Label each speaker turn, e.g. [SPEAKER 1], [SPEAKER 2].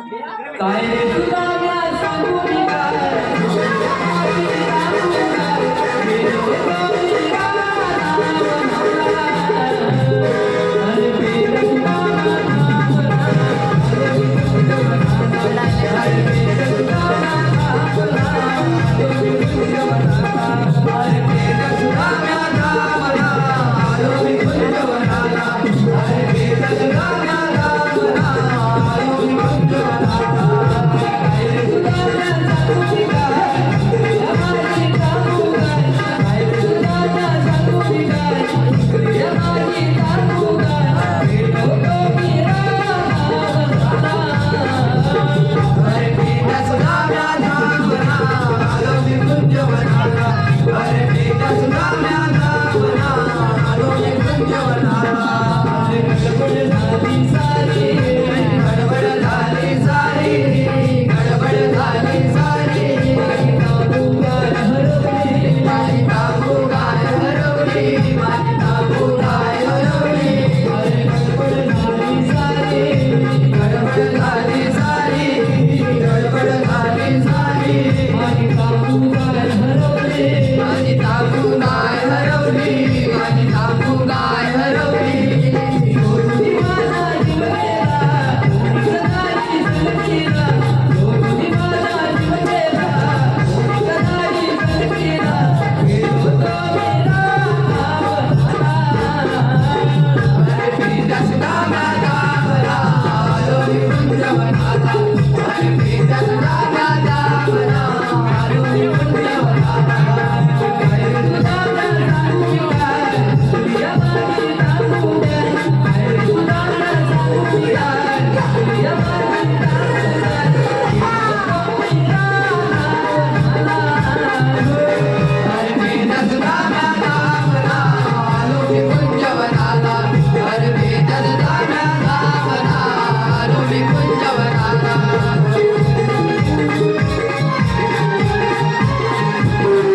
[SPEAKER 1] काय तुला सांगू मी काय